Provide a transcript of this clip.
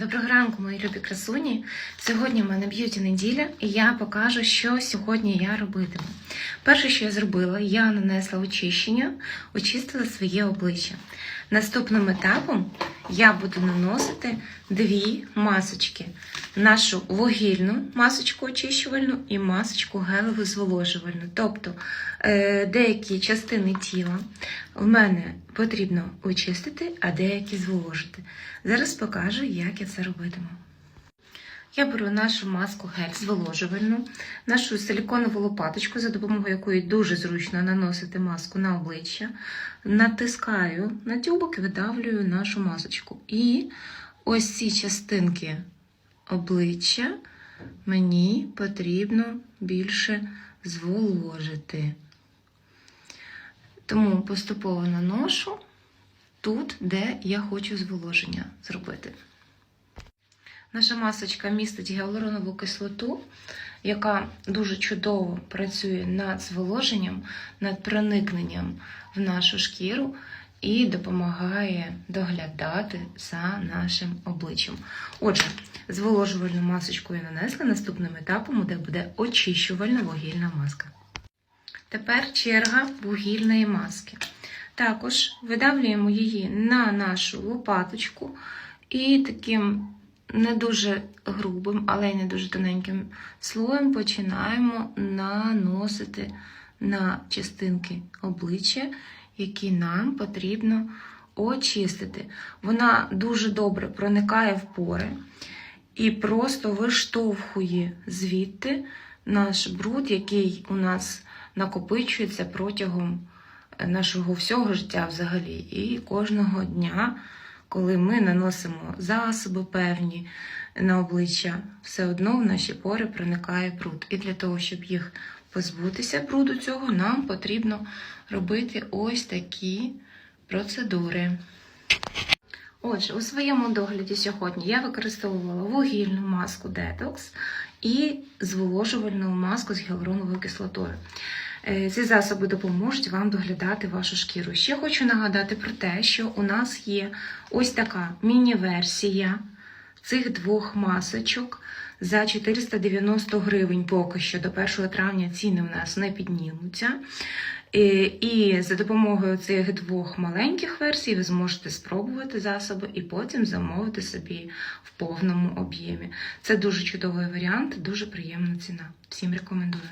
Доброго ранку, мої любі красуні. Сьогодні в мене б'юті неділя, і я покажу, що сьогодні я робитиму. Перше, що я зробила, я нанесла очищення, очистила своє обличчя. Наступним етапом я буду наносити дві масочки: нашу вугільну масочку очищувальну і масочку гелеву зволожувальну. Тобто е, деякі частини тіла в мене потрібно очистити, а деякі зволожити. Зараз покажу, як я це робитиму. Я беру нашу маску гель зволожувальну, нашу силіконову лопаточку, за допомогою якої дуже зручно наносити маску на обличчя, натискаю на тюбок і видавлюю нашу масочку. І ось ці частинки обличчя мені потрібно більше зволожити. Тому поступово наношу тут, де я хочу зволоження зробити. Наша масочка містить гіалуронову кислоту, яка дуже чудово працює над зволоженням, над проникненням в нашу шкіру і допомагає доглядати за нашим обличчям. Отже, зволожувальну масочку я нанесла наступним етапом, де буде очищувальна вугільна маска. Тепер черга вугільної маски. Також видавлюємо її на нашу лопаточку і таким не дуже грубим, але й не дуже тоненьким слоєм починаємо наносити на частинки обличчя, які нам потрібно очистити. Вона дуже добре проникає в пори і просто виштовхує звідти наш бруд, який у нас накопичується протягом нашого всього життя взагалі. І кожного дня, коли ми наносимо засоби певні на обличчя, все одно в наші пори проникає бруд. І для того, щоб їх позбутися бруду цього, нам потрібно робити ось такі процедури. Отже, у своєму догляді сьогодні я використовувала вугільну маску Detox і зволожувальну маску з гіалуроновою кислотою. Е, Ці засоби допоможуть вам доглядати вашу шкіру. Ще хочу нагадати про те, що у нас є ось така міні-версія цих двох масочок за 490 гривень. Поки що до 1 травня ціни в нас не піднімуться. Е, І за допомогою цих двох маленьких версій ви зможете спробувати засоби і потім замовити собі в повному об'ємі. Це дуже чудовий варіант, дуже приємна ціна. Всім рекомендую.